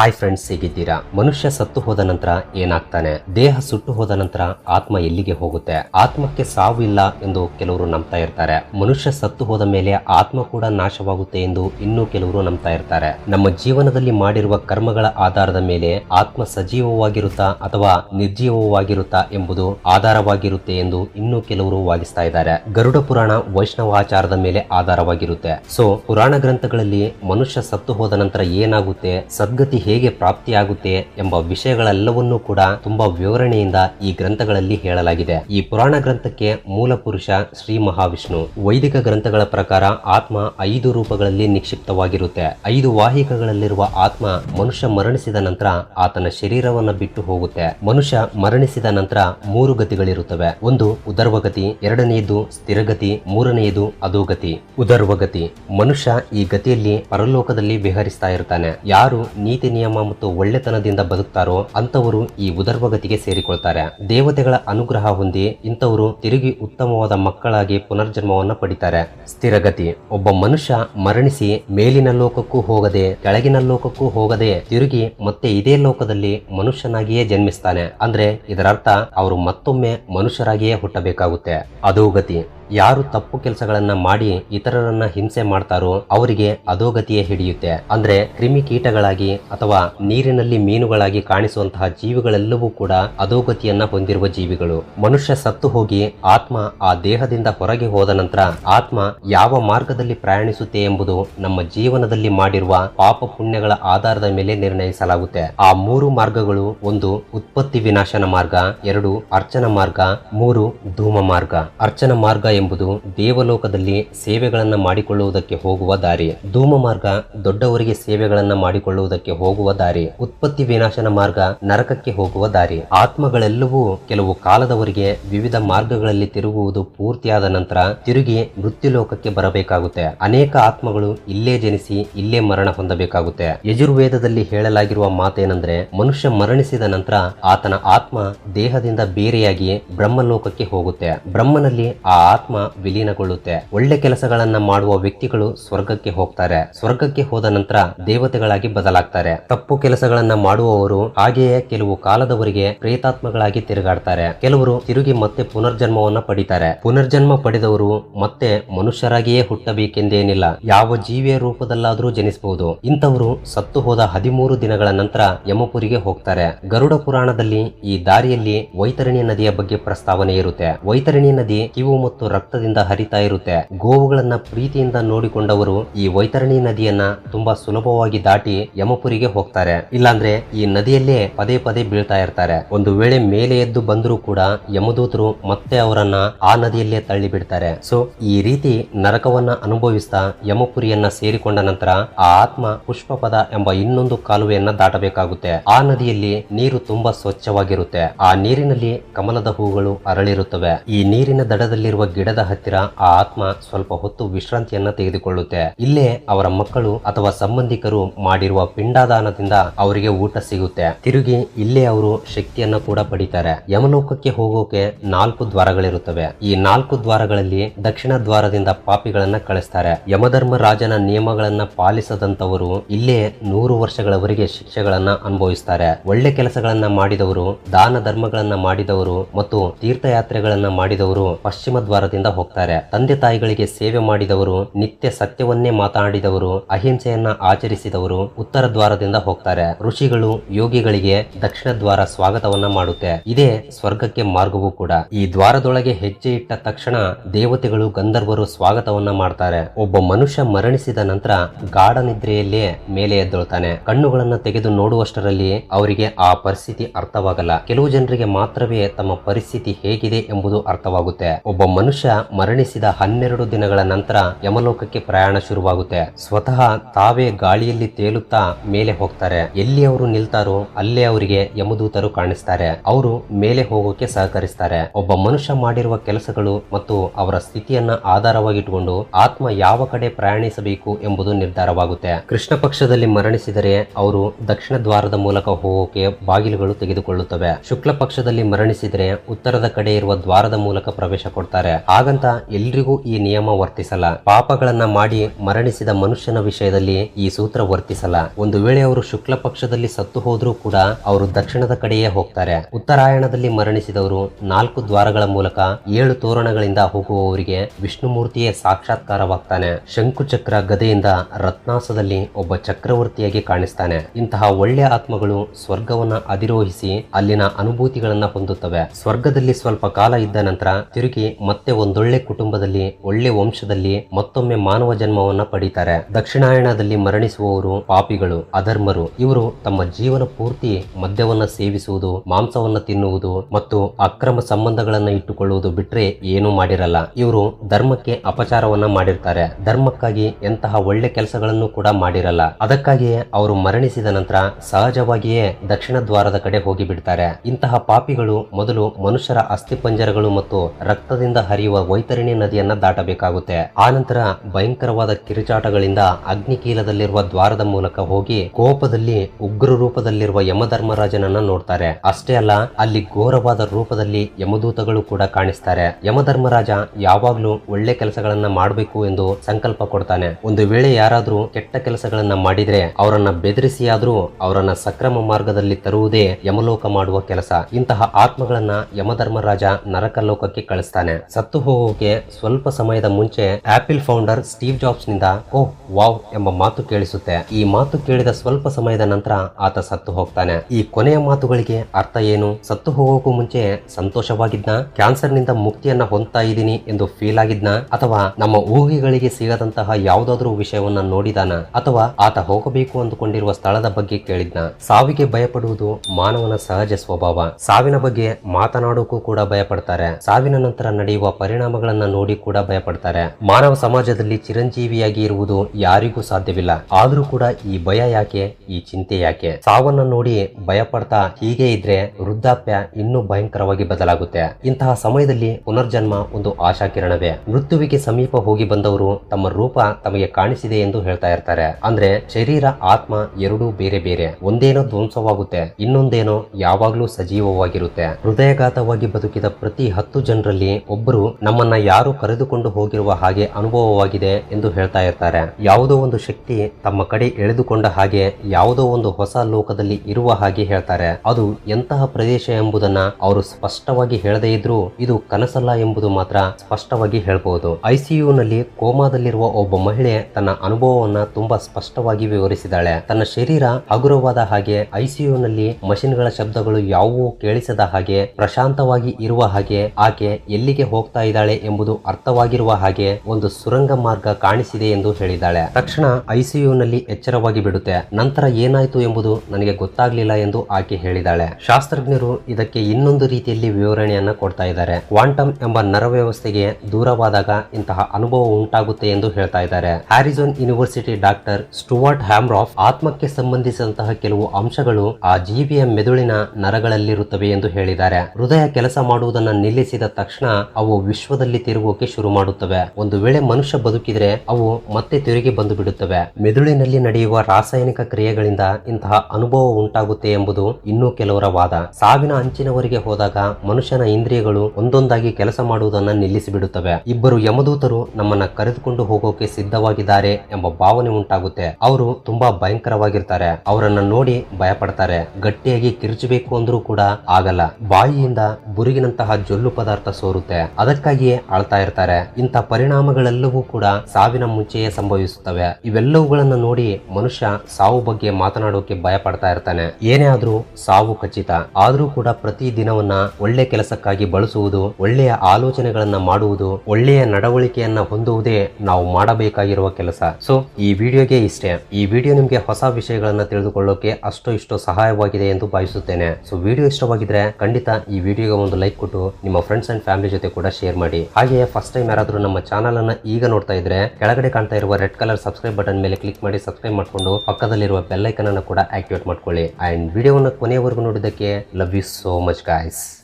Hi friends, ಹೇಗಿದ್ದೀರಾ? ಮನುಷ್ಯ ಸತ್ತು ಹೋದ ನಂತರ ಏನಾಗ್ತಾನೆ? ದೇಹ ಸುಟ್ಟು ಹೋದ ನಂತರ ಆತ್ಮ ಎಲ್ಲಿಗೆ ಹೋಗುತ್ತೆ? ಆತ್ಮಕ್ಕೆ ಸಾವು ಇಲ್ಲ ಎಂದು ಕೆಲವರು ನಂಬ್ತಾ ಇರ್ತಾರೆ. ಮನುಷ್ಯ ಸತ್ತು ಹೋದ ಮೇಲೆ ಆತ್ಮ ಕೂಡ ನಾಶವಾಗುತ್ತೆ ಎಂದು ಇನ್ನೂ ಕೆಲವರು ನಂಬ್ತಾ ಇರ್ತಾರೆ. ನಮ್ಮ ಜೀವನದಲ್ಲಿ ಮಾಡಿರುವ ಕರ್ಮಗಳ ಆಧಾರದ ಮೇಲೆ ಆತ್ಮ ಸಜೀವವಾಗಿರುತ್ತಾ ಅಥವಾ ನಿರ್ಜೀವವಾಗಿರುತ್ತಾ ಎಂಬುದು ಆಧಾರವಾಗಿರುತ್ತೆ ಎಂದು ಇನ್ನೂ ಕೆಲವರು ವಾದಿಸ್ತಾ ಇದ್ದಾರೆ. ಗರುಡ ಪುರಾಣ ವೈಷ್ಣವಾಚಾರದ ಮೇಲೆ ಆಧಾರವಾಗಿರುತ್ತೆ. ಸೊ, ಪುರಾಣ ಗ್ರಂಥಗಳಲ್ಲಿ ಮನುಷ್ಯ ಸತ್ತು ಹೋದ ನಂತರ ಏನಾಗುತ್ತೆ? ಸದ್ಗತಿ ಹೇಗೆ ಪ್ರಾಪ್ತಿಯಾಗುತ್ತೆ ಎಂಬ ವಿಷಯಗಳೆಲ್ಲವನ್ನೂ ಕೂಡ ತುಂಬಾ ವಿವರಣೆಯಿಂದ ಈ ಗ್ರಂಥಗಳಲ್ಲಿ ಹೇಳಲಾಗಿದೆ. ಈ ಪುರಾಣ ಗ್ರಂಥಕ್ಕೆ ಮೂಲ ಪುರುಷ ಶ್ರೀ ಮಹಾವಿಷ್ಣು. ವೈದಿಕ ಗ್ರಂಥಗಳ ಪ್ರಕಾರ ಆತ್ಮ ಐದು ರೂಪಗಳಲ್ಲಿ ನಿಕ್ಷಿಪ್ತವಾಗಿರುತ್ತೆ. ಐದು ವಾಹಿಕಗಳಲ್ಲಿರುವ ಆತ್ಮ ಮನುಷ್ಯ ಮರಣಿಸಿದ ನಂತರ ಆತನ ಶರೀರವನ್ನು ಬಿಟ್ಟು ಹೋಗುತ್ತೆ. ಮನುಷ್ಯ ಮರಣಿಸಿದ ನಂತರ ಮೂರು ಗತಿಗಳಿರುತ್ತವೆ. ಒಂದು ಉದರ್ವಗತಿ, ಎರಡನೆಯದು ಸ್ಥಿರಗತಿ, ಮೂರನೆಯದು ಅಧೋಗತಿ. ಉದರ್ವಗತಿ. ಮನುಷ್ಯ ಈ ಗತಿಯಲ್ಲಿ ಪರಲೋಕದಲ್ಲಿ ವಿಹರಿಸ್ತಾ ಇರ್ತಾನೆ. ಯಾರು ನೀತಿ ನಿಯಮ ಮತ್ತು ಒಳ್ಳೆತನದಿಂದ ಬದುಕ್ತಾರೋ ಅಂತವರು ಈ ಉದರ್ವಗತಿಗೆ ಸೇರಿಕೊಳ್ತಾರೆ. ದೇವತೆಗಳ ಅನುಗ್ರಹ ಹೊಂದಿ ಇಂಥವರು ತಿರುಗಿ ಉತ್ತಮವಾದ ಮಕ್ಕಳಾಗಿ ಪುನರ್ಜನ್ಮವನ್ನು ಪಡಿತಾರೆ. ಸ್ಥಿರಗತಿ. ಒಬ್ಬ ಮನುಷ್ಯ ಮರಣಿಸಿ ಮೇಲಿನ ಲೋಕಕ್ಕೂ ಹೋಗದೆ ಕೆಳಗಿನ ಲೋಕಕ್ಕೂ ಹೋಗದೆ ತಿರುಗಿ ಮತ್ತೆ ಇದೇ ಲೋಕದಲ್ಲಿ ಮನುಷ್ಯನಾಗಿಯೇ ಜನ್ಮಿಸ್ತಾನೆ. ಅಂದ್ರೆ ಇದರರ್ಥ, ಅವರು ಮತ್ತೊಮ್ಮೆ ಮನುಷ್ಯರಾಗಿಯೇ ಹುಟ್ಟಬೇಕಾಗುತ್ತೆ. ಅಧೋಗತಿ ಯಾರು ತಪ್ಪು ಕೆಲಸಗಳನ್ನ ಮಾಡಿ ಇತರರನ್ನ ಹಿಂಸೆ ಮಾಡ್ತಾರೋ ಅವರಿಗೆ ಅಧೋಗತಿಯೇ ಹಿಡಿಯುತ್ತೆ. ಅಂದ್ರೆ ಕ್ರಿಮಿ ಕೀಟಗಳಾಗಿ ಅಥವಾ ನೀರಿನಲ್ಲಿ ಮೀನುಗಳಾಗಿ ಕಾಣಿಸುವಂತಹ ಜೀವಿಗಳೆಲ್ಲವೂ ಕೂಡ ಅಧೋಗತಿಯನ್ನ ಹೊಂದಿರುವ ಜೀವಿಗಳು. ಮನುಷ್ಯ ಸತ್ತು ಹೋಗಿ ಆತ್ಮ ಆ ದೇಹದಿಂದ ಹೊರಗೆ ಹೋದ ನಂತರ ಆತ್ಮ ಯಾವ ಮಾರ್ಗದಲ್ಲಿ ಪ್ರಯಾಣಿಸುತ್ತೆ ಎಂಬುದು ನಮ್ಮ ಜೀವನದಲ್ಲಿ ಮಾಡಿರುವ ಪಾಪ ಪುಣ್ಯಗಳ ಆಧಾರದ ಮೇಲೆ ನಿರ್ಣಯಿಸಲಾಗುತ್ತೆ. ಆ ಮೂರು ಮಾರ್ಗಗಳು ಒಂದು ಉತ್ಪತ್ತಿ ವಿನಾಶನ ಮಾರ್ಗ, ಎರಡು ಅರ್ಚನ ಮಾರ್ಗ, ಮೂರು ಧೂಮ ಮಾರ್ಗ. ಅರ್ಚನ ಮಾರ್ಗ ಎಂಬುದು ದೇವಲೋಕದಲ್ಲಿ ಸೇವೆಗಳನ್ನು ಮಾಡಿಕೊಳ್ಳುವುದಕ್ಕೆ ಹೋಗುವ ದಾರಿ. ಧೂಮ ಮಾರ್ಗ ದೊಡ್ಡವರಿಗೆ ಸೇವೆಗಳನ್ನು ಮಾಡಿಕೊಳ್ಳುವುದಕ್ಕೆ ಹೋಗುವ ದಾರಿ. ಉತ್ಪತ್ತಿ ವಿನಾಶನ ಮಾರ್ಗ ನರಕಕ್ಕೆ ಹೋಗುವ ದಾರಿ. ಆತ್ಮಗಳೆಲ್ಲವೂ ಕೆಲವು ಕಾಲದವರೆಗೆ ವಿವಿಧ ಮಾರ್ಗಗಳಲ್ಲಿ ತಿರುಗುವುದು ಪೂರ್ತಿಯಾದ ನಂತರ ತಿರುಗಿ ಮೃತ್ಯುಲೋಕಕ್ಕೆ ಬರಬೇಕಾಗುತ್ತೆ. ಅನೇಕ ಆತ್ಮಗಳು ಇಲ್ಲೇ ಜನಿಸಿ ಇಲ್ಲೇ ಮರಣ ಹೊಂದಬೇಕಾಗುತ್ತೆ. ಯಜುರ್ವೇದದಲ್ಲಿ ಹೇಳಲಾಗಿರುವ ಮಾತೇನೆಂದ್ರೆ, ಮನುಷ್ಯ ಮರಣಿಸಿದ ನಂತರ ಆತನ ಆತ್ಮ ದೇಹದಿಂದ ಬೇರೆಯಾಗಿ ಬ್ರಹ್ಮಲೋಕಕ್ಕೆ ಹೋಗುತ್ತೆ. ಬ್ರಹ್ಮನಲ್ಲಿ ಆ ಆತ್ಮ ವಿಲೀನಗೊಳ್ಳುತ್ತೆ. ಒಳ್ಳೆ ಕೆಲಸಗಳನ್ನ ಮಾಡುವ ವ್ಯಕ್ತಿಗಳು ಸ್ವರ್ಗಕ್ಕೆ ಹೋಗ್ತಾರೆ. ಸ್ವರ್ಗಕ್ಕೆ ಹೋದ ನಂತರ ದೇವತೆಗಳಾಗಿ ಬದಲಾಗ್ತಾರೆ. ತಪ್ಪು ಕೆಲಸಗಳನ್ನ ಮಾಡುವವರು ಹಾಗೆಯೇ ಕೆಲವು ಕಾಲದವರೆಗೆ ಪ್ರೇತಾತ್ಮಗಳಾಗಿ ತಿರುಗಾಡ್ತಾರೆ. ಕೆಲವರು ತಿರುಗಿ ಮತ್ತೆ ಪುನರ್ಜನ್ಮವನ್ನ ಪಡಿತಾರೆ. ಪುನರ್ಜನ್ಮ ಪಡೆದವರು ಮತ್ತೆ ಮನುಷ್ಯರಾಗಿಯೇ ಹುಟ್ಟಬೇಕೆಂದೇನಿಲ್ಲ. ಯಾವ ಜೀವಿಯ ರೂಪದಲ್ಲಾದರೂ ಜನಿಸಬಹುದು ಇಂಥವರು ಸತ್ತು ಹೋದ ಹದಿಮೂರು ದಿನಗಳ ನಂತರ ಯಮಪುರಿಗೆ ಹೋಗ್ತಾರೆ. ಗರುಡ ಪುರಾಣದಲ್ಲಿ ಈ ದಾರಿಯಲ್ಲಿ ವೈತರಣಿ ನದಿಯ ಬಗ್ಗೆ ಪ್ರಸ್ತಾವನೆ ಇರುತ್ತೆ. ವೈತರಣಿ ನದಿ ಕಿವು ಮತ್ತು ರಕ್ತದಿಂದ ಹರಿತಾ ಇರುತ್ತೆ. ಗೋವುಗಳನ್ನ ಪ್ರೀತಿಯಿಂದ ನೋಡಿಕೊಂಡವರು ಈ ವೈತರಣಿ ನದಿಯನ್ನ ತುಂಬಾ ಸುಲಭವಾಗಿ ದಾಟಿ ಯಮಪುರಿಗೆ ಹೋಗ್ತಾರೆ. ಇಲ್ಲಾಂದ್ರೆ ಈ ನದಿಯಲ್ಲೇ ಪದೇ ಪದೇ ಬೀಳ್ತಾ ಇರ್ತಾರೆ. ಒಂದು ವೇಳೆ ಮೇಲೆ ಎದ್ದು ಬಂದರೂ ಕೂಡ ಯಮದೂತರು ಮತ್ತೆ ಅವರನ್ನ ಆ ನದಿಯಲ್ಲೇ ತಳ್ಳಿ ಬಿಡ್ತಾರೆ ಸೊ, ಈ ರೀತಿ ನರಕವನ್ನ ಅನುಭವಿಸ್ತಾ ಯಮಪುರಿಯನ್ನ ಸೇರಿಕೊಂಡ ನಂತರ ಆ ಆತ್ಮ ಪುಷ್ಪಪದ ಎಂಬ ಇನ್ನೊಂದು ಕಾಲುವೆಯನ್ನ ದಾಟಬೇಕಾಗುತ್ತೆ. ಆ ನದಿಯಲ್ಲಿ ನೀರು ತುಂಬಾ ಸ್ವಚ್ಛವಾಗಿರುತ್ತೆ. ಆ ನೀರಿನಲ್ಲಿ ಕಮಲದ ಹೂಗಳು ಅರಳಿರುತ್ತವೆ. ಈ ನೀರಿನ ದಡದಲ್ಲಿರುವ ಗಿಡದ ಹತ್ತಿರ ಆ ಆತ್ಮ ಸ್ವಲ್ಪ ಹೊತ್ತು ವಿಶ್ರಾಂತಿಯನ್ನ ತೆಗೆದುಕೊಳ್ಳುತ್ತೆ. ಇಲ್ಲೇ ಅವರ ಮಕ್ಕಳು ಅಥವಾ ಸಂಬಂಧಿಕರು ಮಾಡಿರುವ ಪಿಂಡಾದಾನದಿಂದ ಅವರಿಗೆ ಊಟ ಸಿಗುತ್ತೆ. ತಿರುಗಿ ಇಲ್ಲೇ ಅವರು ಶಕ್ತಿಯನ್ನ ಕೂಡ ಪಡಿತಾರೆ. ಯಮಲೋಕಕ್ಕೆ ಹೋಗೋಕೆ ನಾಲ್ಕು ದ್ವಾರಗಳಿರುತ್ತವೆ. ಈ ನಾಲ್ಕು ದ್ವಾರಗಳಲ್ಲಿ ದಕ್ಷಿಣ ದ್ವಾರದಿಂದ ಪಾಪಿಗಳನ್ನ ಕಳಿಸ್ತಾರೆ. ಯಮಧರ್ಮ ರಾಜನ ನಿಯಮಗಳನ್ನ ಪಾಲಿಸದಂತವರು ಇಲ್ಲೇ ನೂರು ವರ್ಷಗಳವರೆಗೆ ಶಿಕ್ಷೆಗಳನ್ನ ಅನುಭವಿಸ್ತಾರೆ. ಒಳ್ಳೆ ಕೆಲಸಗಳನ್ನ ಮಾಡಿದವರು, ದಾನ ಧರ್ಮಗಳನ್ನ ಮಾಡಿದವರು ಮತ್ತು ತೀರ್ಥಯಾತ್ರೆಗಳನ್ನ ಮಾಡಿದವರು ಪಶ್ಚಿಮ ದ್ವಾರದಿಂದ ಹೋಗ್ತಾರೆ. ತಂದೆ ತಾಯಿಗಳಿಗೆ ಸೇವೆ ಮಾಡಿದವರು, ನಿತ್ಯ ಸತ್ಯವನ್ನೇ ಮಾತನಾಡಿದವರು ಅಹಿಂಸೆಯನ್ನ ಆಚರಿಸಿದವರು ಉತ್ತರ ದ್ವಾರದಿಂದ ಹೋಗ್ತಾರೆ. ಋಷಿಗಳು, ಯೋಗಿಗಳಿಗೆ ದಕ್ಷಿಣ ದ್ವಾರ ಸ್ವಾಗತವನ್ನ ಮಾಡುತ್ತೆ. ಇದೇ ಸ್ವರ್ಗಕ್ಕೆ ಮಾರ್ಗವೂ ಕೂಡ. ಈ ದ್ವಾರದೊಳಗೆ ಹೆಜ್ಜೆ ಇಟ್ಟ ತಕ್ಷಣ ದೇವತೆಗಳು, ಗಂಧರ್ವರು ಸ್ವಾಗತವನ್ನ ಮಾಡ್ತಾರೆ. ಒಬ್ಬ ಮನುಷ್ಯ ಮರಣಿಸಿದ ನಂತರ ಗಾಢ ನಿದ್ರೆಯಲ್ಲೇ ಮೇಲೆ ಎದ್ದೊಳ್ತಾನೆ. ಕಣ್ಣುಗಳನ್ನ ತೆಗೆದು ನೋಡುವಷ್ಟರಲ್ಲಿ ಅವರಿಗೆ ಆ ಪರಿಸ್ಥಿತಿ ಅರ್ಥವಾಗಲ್ಲ. ಕೆಲವು ಜನರಿಗೆ ಮಾತ್ರವೇ ತಮ್ಮ ಪರಿಸ್ಥಿತಿ ಹೇಗಿದೆ ಎಂಬುದು ಅರ್ಥವಾಗುತ್ತೆ. ಒಬ್ಬ ಮನುಷ್ಯ ಮರಣಿಸಿದ ಹನ್ನೆರಡು ದಿನಗಳ ನಂತರ ಯಮಲೋಕಕ್ಕೆ ಪ್ರಯಾಣ ಶುರುವಾಗುತ್ತೆ. ಸ್ವತಃ ತಾವೇ ಗಾಳಿಯಲ್ಲಿ ತೇಲುತ್ತಾ ಮೇಲೆ ಹೋಗ್ತಾರೆ. ಎಲ್ಲಿ ಅವರು ನಿಲ್ತಾರೋ ಅಲ್ಲೇ ಅವರಿಗೆ ಯಮದೂತರು ಕಾಣಿಸ್ತಾರೆ. ಅವರು ಮೇಲೆ ಹೋಗೋಕೆ ಸಹಕರಿಸ್ತಾರೆ. ಒಬ್ಬ ಮನುಷ್ಯ ಮಾಡಿರುವ ಕೆಲಸಗಳು ಮತ್ತು ಅವರ ಸ್ಥಿತಿಯನ್ನ ಆಧಾರವಾಗಿಟ್ಟುಕೊಂಡು ಆತ್ಮ ಯಾವ ಕಡೆ ಪ್ರಯಾಣಿಸಬೇಕು ಎಂಬುದು ನಿರ್ಧಾರವಾಗುತ್ತೆ. ಕೃಷ್ಣ ಪಕ್ಷದಲ್ಲಿ ಮರಣಿಸಿದರೆ ಅವರು ದಕ್ಷಿಣ ದ್ವಾರದ ಮೂಲಕ ಹೋಗೋಕೆ ಬಾಗಿಲುಗಳು ತೆಗೆದುಕೊಳ್ಳುತ್ತವೆ. ಶುಕ್ಲ ಪಕ್ಷದಲ್ಲಿ ಮರಣಿಸಿದರೆ ಉತ್ತರದ ಕಡೆ ಇರುವ ದ್ವಾರದ ಮೂಲಕ ಪ್ರವೇಶ ಕೊಡ್ತಾರೆ. ಹಾಗಂತ ಎಲ್ರಿಗೂ ಈ ನಿಯಮ ವರ್ತಿಸಲ್ಲ. ಪಾಪಗಳನ್ನ ಮಾಡಿ ಮರಣಿಸಿದ ಮನುಷ್ಯನ ವಿಷಯದಲ್ಲಿ ಈ ಸೂತ್ರ ವರ್ತಿಸಲ್ಲ. ಒಂದು ವೇಳೆ ಅವರು ಶುಕ್ಲ ಪಕ್ಷದಲ್ಲಿ ಸತ್ತು ಹೋದ್ರೂ ಕೂಡ ಅವರು ದಕ್ಷಿಣದ ಕಡೆಯೇ ಹೋಗ್ತಾರೆ. ಉತ್ತರಾಯಣದಲ್ಲಿ ಮರಣಿಸಿದವರು ನಾಲ್ಕು ದ್ವಾರಗಳ ಮೂಲಕ ಏಳು ತೋರಣಗಳಿಂದ ಹೋಗುವವರಿಗೆ ವಿಷ್ಣುಮೂರ್ತಿಯೇ ಸಾಕ್ಷಾತ್ಕಾರವಾಗ್ತಾನೆ. ಶಂಕುಚಕ್ರ ಗದೆಯಿಂದ ರತ್ನಾಸದಲ್ಲಿ ಒಬ್ಬ ಚಕ್ರವರ್ತಿಯಾಗಿ ಕಾಣಿಸ್ತಾನೆ. ಇಂತಹ ಒಳ್ಳೆ ಆತ್ಮಗಳು ಸ್ವರ್ಗವನ್ನ ಅಧಿರೋಹಿಸಿ ಅಲ್ಲಿನ ಅನುಭೂತಿಗಳನ್ನ ಹೊಂದುತ್ತವೆ. ಸ್ವರ್ಗದಲ್ಲಿ ಸ್ವಲ್ಪ ಕಾಲ ಇದ್ದ ನಂತರ ತಿರುಗಿ ಮತ್ತೆ ಒಂದೊಳ್ಳೆ ಕುಟುಂಬದಲ್ಲಿ, ಒಳ್ಳೆ ವಂಶದಲ್ಲಿ ಮತ್ತೊಮ್ಮೆ ಮಾನವ ಜನ್ಮವನ್ನ ಪಡೀತಾರೆ. ದಕ್ಷಿಣಾಯಣದಲ್ಲಿ ಮರಣಿಸುವವರು ಪಾಪಿಗಳು, ಅಧರ್ಮರು. ಇವರು ತಮ್ಮ ಜೀವನ ಪೂರ್ತಿ ಮದ್ಯವನ್ನ ಸೇವಿಸುವುದು, ಮಾಂಸವನ್ನ ತಿನ್ನುವುದು ಮತ್ತು ಅಕ್ರಮ ಸಂಬಂಧಗಳನ್ನ ಇಟ್ಟುಕೊಳ್ಳುವುದು ಬಿಟ್ರೆ ಏನೂ ಮಾಡಿರಲ್ಲ. ಇವರು ಧರ್ಮಕ್ಕೆ ಅಪಚಾರವನ್ನ ಮಾಡಿರ್ತಾರೆ. ಧರ್ಮಕ್ಕಾಗಿ ಎಂತಹ ಒಳ್ಳೆ ಕೆಲಸಗಳನ್ನು ಕೂಡ ಮಾಡಿರಲ್ಲ. ಅದಕ್ಕಾಗಿಯೇ ಅವರು ಮರಣಿಸಿದ ನಂತರ ಸಹಜವಾಗಿಯೇ ದಕ್ಷಿಣ ದ್ವಾರದ ಕಡೆ ಹೋಗಿ ಬಿಡ್ತಾರೆ ಇಂತಹ ಪಾಪಿಗಳು ಮೊದಲು ಮನುಷ್ಯರ ಅಸ್ಥಿಪಂಜರಗಳು ಮತ್ತು ರಕ್ತದಿಂದ ಹರಿಯುವ ವೈತರಣಿ ನದಿಯನ್ನ ದಾಟಬೇಕಾಗುತ್ತೆ. ಆನಂತರ ನಂತರ ಭಯಂಕರವಾದ ಕಿರುಚಾಟಗಳಿಂದ ಅಗ್ನಿಕೀಲದಲ್ಲಿರುವ ದ್ವಾರದ ಮೂಲಕ ಹೋಗಿ ಕೋಪದಲ್ಲಿ ಉಗ್ರ ರೂಪದಲ್ಲಿರುವ ಯಮಧರ್ಮರಾಜನನ್ನ ನೋಡ್ತಾರೆ. ಅಷ್ಟೇ ಅಲ್ಲ, ಅಲ್ಲಿ ಘೋರವಾದ ರೂಪದಲ್ಲಿ ಯಮದೂತಗಳು ಕೂಡ ಕಾಣಿಸ್ತಾರೆ. ಯಮಧರ್ಮರಾಜ ಯಾವಾಗ್ಲೂ ಒಳ್ಳೆ ಕೆಲಸಗಳನ್ನ ಮಾಡಬೇಕು ಎಂದು ಸಂಕಲ್ಪ ಕೊಡ್ತಾನೆ. ಒಂದು ವೇಳೆ ಯಾರಾದ್ರೂ ಕೆಟ್ಟ ಕೆಲಸಗಳನ್ನ ಮಾಡಿದ್ರೆ ಅವರನ್ನ ಬೆದರಿಸಿಯಾದ್ರೂ ಅವರನ್ನ ಸಕ್ರಮ ಮಾರ್ಗದಲ್ಲಿ ತರುವುದೇ ಯಮಲೋಕ ಮಾಡುವ ಕೆಲಸ. ಇಂತಹ ಆತ್ಮಗಳನ್ನ ಯಮಧರ್ಮರಾಜ ನರಕ ಲೋಕಕ್ಕೆ ಕಳಿಸ್ತಾನೆ. ಸತ್ತು ಹೋಗೋಕೆ ಸ್ವಲ್ಪ ಸಮಯದ ಮುಂಚೆ ಆಪಲ್ ಫೌಂಡರ್ ಸ್ಟೀವ್ ಜಾಬ್ಸ್ನಿಂದ ಓಹ್, ವಾವ್, ಎಂಬ ಮಾತು ಕೇಳಿಸುತ್ತೆ. ಈ ಮಾತು ಕೇಳಿದ ಸ್ವಲ್ಪ ಸಮಯದ ನಂತರ ಆತ ಸತ್ತು ಹೋಗ್ತಾನೆ. ಈ ಕೊನೆಯ ಮಾತುಗಳಿಗೆ ಅರ್ಥ ಏನು? ಸತ್ತು ಹೋಗೋಕು ಮುಂಚೆ ಸಂತೋಷವಾಗಿದ್ನ? ಕ್ಯಾನ್ಸರ್ನಿಂದ ಮುಕ್ತಿಯನ್ನ ಹೊಂದ್ತಾ ಇದ್ದೀನಿ ಎಂದು ಫೀಲ್ ಆಗಿದ್ನ? ಅಥವಾ ನಮ್ಮ ಊಹಿಗಳಿಗೆ ಸಿಗದಂತಹ ಯಾವುದಾದ್ರೂ ವಿಷಯವನ್ನ ನೋಡಿದಾನ? ಅಥವಾ ಆತ ಹೋಗಬೇಕು ಅಂದುಕೊಂಡಿರುವ ಸ್ಥಳದ ಬಗ್ಗೆ ಕೇಳಿದ್ನ? ಸಾವಿಗೆ ಭಯಪಡುವುದು ಮಾನವನ ಸಹಜ ಸ್ವಭಾವ. ಸಾವಿನ ಬಗ್ಗೆ ಮಾತನಾಡೋಕು ಕೂಡ ಭಯಪಡ್ತಾರೆ. ಸಾವಿನ ನಂತರ ನಡೆಯುವ ಪರಿಣಾಮಗಳನ್ನ ನೋಡಿ ಕೂಡ ಭಯಪಡ್ತಾರೆ. ಮಾನವ ಸಮಾಜದಲ್ಲಿ ಚಿರಂಜೀವಿಯಾಗಿ ಇರುವುದು ಯಾರಿಗೂ ಸಾಧ್ಯವಿಲ್ಲ. ಆದ್ರೂ ಕೂಡ ಈ ಭಯ ಯಾಕೆ? ಈ ಚಿಂತೆ ಯಾಕೆ? ಸಾವನ್ನ ನೋಡಿ ಭಯಪಡ್ತಾ ಹೀಗೆ ಇದ್ರೆ ವೃದ್ಧಾಪ್ಯ ಇನ್ನೂ ಭಯಂಕರವಾಗಿ ಬದಲಾಗುತ್ತೆ. ಇಂತಹ ಸಮಯದಲ್ಲಿ ಪುನರ್ಜನ್ಮ ಒಂದು ಆಶಾಕಿರಣವೇ. ಮೃತ್ಯುವಿಗೆ ಸಮೀಪ ಹೋಗಿ ಬಂದವರು ತಮ್ಮ ರೂಪ ತಮಗೆ ಕಾಣಿಸಿದೆ ಎಂದು ಹೇಳ್ತಾ ಇರ್ತಾರೆ. ಅಂದ್ರೆ ಶರೀರ, ಆತ್ಮ ಎರಡೂ ಬೇರೆ ಬೇರೆ. ಒಂದೇನೋ ಧ್ವಂಸವಾಗುತ್ತೆ, ಇನ್ನೊಂದೇನೋ ಯಾವಾಗ್ಲೂ ಸಜೀವವಾಗಿರುತ್ತೆ. ಹೃದಯಘಾತವಾಗಿ ಬದುಕಿದ ಪ್ರತಿ ಹತ್ತು ಜನರಲ್ಲಿ ಒಬ್ಬರು ನಮ್ಮನ್ನ ಯಾರು ಕರೆದುಕೊಂಡು ಹೋಗಿರುವ ಹಾಗೆ ಅನುಭವವಾಗಿದೆ ಎಂದು ಹೇಳ್ತಾ ಇರ್ತಾರೆ. ಯಾವುದೋ ಒಂದು ಶಕ್ತಿ ತಮ್ಮ ಕಡೆ ಎಳೆದುಕೊಂಡ ಹಾಗೆ ಯಾವುದೋ ಒಂದು ಹೊಸ ಲೋಕದಲ್ಲಿ ಇರುವ ಹಾಗೆ ಹೇಳ್ತಾರೆ. ಅದು ಎಂತಹ ಪ್ರದೇಶ ಎಂಬುದನ್ನ ಅವರು ಸ್ಪಷ್ಟವಾಗಿ ಹೇಳದೇ ಇದ್ರೂ ಇದು ಕನಸಲ್ಲ ಎಂಬುದು ಮಾತ್ರ ಸ್ಪಷ್ಟವಾಗಿ ಹೇಳಬಹುದು ಐಸಿಯುನಲ್ಲಿ ಕೋಮಾದಲ್ಲಿರುವ ಒಬ್ಬ ಮಹಿಳೆ ತನ್ನ ಅನುಭವವನ್ನ ತುಂಬಾ ಸ್ಪಷ್ಟವಾಗಿ ವಿವರಿಸಿದಾಳೆ. ತನ್ನ ಶರೀರ ಹಗುರವಾದ ಹಾಗೆ ಐಸಿಯುನಲ್ಲಿ ಮಷಿನ್ಗಳ ಶಬ್ದಗಳು ಯಾವುವು ಕೇಳಿಸದ ಹಾಗೆ ಪ್ರಶಾಂತವಾಗಿ ಇರುವ ಹಾಗೆ ಆಕೆ ಎಲ್ಲಿಗೆ ಹೋಗ್ತಾ ಇದ್ದಾಳೆ ಎಂಬುದು ಅರ್ಥವಾಗಿರುವ ಹಾಗೆ ಒಂದು ಸುರಂಗ ಮಾರ್ಗ ಕಾಣಿಸಿದೆ ಎಂದು ಹೇಳಿದ್ದಾಳೆ. ತಕ್ಷಣ ಐಸಿಯು ನಲ್ಲಿ ಎಚ್ಚರವಾಗಿ ಬಿಡುತ್ತೆ. ನಂತರ ಏನಾಯ್ತು ಎಂಬುದು ನನಗೆ ಗೊತ್ತಾಗ್ಲಿಲ್ಲ ಎಂದು ಆಕೆ ಹೇಳಿದಾಳೆ ಶಾಸ್ತ್ರಜ್ಞರು ಇದಕ್ಕೆ ಇನ್ನೊಂದು ರೀತಿಯಲ್ಲಿ ವಿವರಣೆಯನ್ನ ಕೊಡ್ತಾ ಇದ್ದಾರೆ. ಕ್ವಾಂಟಮ್ ಎಂಬ ನರವ್ಯವಸ್ಥೆಗೆ ದೂರವಾದಾಗ ಇಂತಹ ಅನುಭವ ಉಂಟಾಗುತ್ತೆ ಎಂದು ಹೇಳ್ತಾ ಇದ್ದಾರೆ. Harrison university doctor Stuart Hameroff ಆತ್ಮಕ್ಕೆ ಸಂಬಂಧಿಸಿದಂತಹ ಕೆಲವು ಅಂಶಗಳು ಆ ಜೀವಿಯ ಮೆದುಳಿನ ನರಗಳಲ್ಲಿರುತ್ತವೆ ಎಂದು ಹೇಳಿದ್ದಾರೆ. ಹೃದಯ ಕೆಲಸ ಮಾಡುವುದನ್ನು ನಿಲ್ಲಿಸಿದ ತಕ್ಷಣ ಅವು ವಿಶ್ವದಲ್ಲಿ ತಿರುಗೋಕೆ ಶುರು ಮಾಡುತ್ತವೆ. ಒಂದು ವೇಳೆ ಮನುಷ್ಯ ಬದುಕಿದ್ರೆ ಅವು ಮತ್ತೆ ತಿರುಗಿ ಬಂದು ಬಿಡುತ್ತವೆ. ಮೆದುಳಿನಲ್ಲಿ ನಡೆಯುವ ರಾಸಾಯನಿಕ ಕ್ರಿಯೆಗಳಿಂದ ಇಂತಹ ಅನುಭವ ಉಂಟಾಗುತ್ತೆ ಎಂಬುದು ಇನ್ನೂ ಕೆಲವರ ವಾದ. ಸಾವಿನ ಅಂಚಿನವರಿಗೆ ಹೋದಾಗ ಮನುಷ್ಯನ ಇಂದ್ರಿಯಗಳು ಒಂದೊಂದಾಗಿ ಕೆಲಸ ಮಾಡುವುದನ್ನ ನಿಲ್ಲಿಸಿ ಬಿಡುತ್ತವೆ ಇಬ್ಬರು ಯಮದೂತರು ನಮ್ಮನ್ನ ಕರೆದುಕೊಂಡು ಹೋಗೋಕೆ ಸಿದ್ಧವಾಗಿದ್ದಾರೆ ಎಂಬ ಭಾವನೆ ಉಂಟಾಗುತ್ತೆ. ಅವರು ತುಂಬಾ ಭಯಂಕರವಾಗಿರ್ತಾರೆ. ಅವರನ್ನ ನೋಡಿ ಭಯಪಡ್ತಾರೆ. ಗಟ್ಟಿಯಾಗಿ ಕಿರುಚಬೇಕು ಅಂದ್ರೂ ಕೂಡ ಆಗಲ್ಲ. ಬಾಯಿಯಿಂದ, ಬುರುಗಿನಂತಹ ಜೊಲ್ಲು ಪದಾರ್ಥ ಸೋರುತ್ತೆ. ಅದಕ್ಕಾಗಿಯೇ ಆಳ್ತಾ ಇರ್ತಾರೆ. ಇಂಥ ಪರಿಣಾಮಗಳೆಲ್ಲವೂ ಕೂಡ ಸಾವಿನ ಮುಂಚೆಯೇ ಸಂಭವಿಸುತ್ತವೆ. ಇವೆಲ್ಲವುಗಳನ್ನು ನೋಡಿ ಮನುಷ್ಯ ಸಾವು ಬಗ್ಗೆ ಮಾತನಾಡೋಕೆ ಭಯ ಪಡ್ತಾ ಇರ್ತಾನೆ. ಏನೇ ಆದ್ರೂ ಸಾವು ಖಚಿತ. ಆದ್ರೂ ಕೂಡ ಪ್ರತಿ ದಿನವನ್ನ ಒಳ್ಳೆ ಕೆಲಸಕ್ಕಾಗಿ ಬಳಸುವುದು, ಒಳ್ಳೆಯ ಆಲೋಚನೆಗಳನ್ನ ಮಾಡುವುದು, ಒಳ್ಳೆಯ ನಡವಳಿಕೆಯನ್ನ ಹೊಂದುವುದೇ ನಾವು ಮಾಡಬೇಕಾಗಿರುವ ಕೆಲಸ. ಸೊ ಈ ವಿಡಿಯೋಗೆ ಇಷ್ಟೇ. ಈ ವಿಡಿಯೋ ನಿಮಗೆ ಹೊಸ ವಿಷಯಗಳನ್ನ ತಿಳಿದುಕೊಳ್ಳೋಕೆ ಅಷ್ಟು ಇಷ್ಟು ಸಹಾಯವಾಗಿದೆ ಎಂದು ಭಾವಿಸುತ್ತೇನೆ. ಸೊ ವಿಡಿಯೋ ಇಷ್ಟವಾಗಿದ್ರೆ ಖಂಡಿತ ಈ ವಿಡಿಯೋಗೆ ಒಂದು ಲೈಕ್ ಕೊಟ್ಟು ನಿಮ್ಮ ಫ್ರೆಂಡ್ಸ್ ಅಂಡ್ ಫ್ಯಾಮಿಲಿ ಜೊತೆ ಕೂಡ ಶೇರ್ ಮಾಡಿ. ಹಾಗೆಯೇ ಫಸ್ಟ್ ಟೈಮ್ ಯಾರಾದರೂ ನಮ್ಮ ಚಾನಲ್ ಅನ್ನ ಈಗ ನೋಡ್ತಾ ಇದ್ರೆ, ಕೆಳಗಡೆ ಕಾಣ್ತಾ ಇರುವ ರೆಡ್ ಕಲರ್ ಸಬ್ಸ್ಕ್ರೈಬ್ ಬಟನ್ ಮೇಲೆ ಕ್ಲಿಕ್ ಮಾಡಿ ಸಬ್ಸ್ಕ್ರೈಬ್ ಮಾಡ್ಕೊಂಡು ಪಕ್ಕದಲ್ಲಿರುವ ಬೆಲ್ ಐಕನ್ ಅನ್ನು ಕೂಡ ಆಕ್ಟಿವೇಟ್ ಮಾಡ್ಕೊಳ್ಳಿ. ಅಂಡ್ ವಿಡಿಯೋವನ್ನು ಕೊನೆಯವರೆಗೂ ನೋಡಿದ್ದಕ್ಕೆ love you so much guys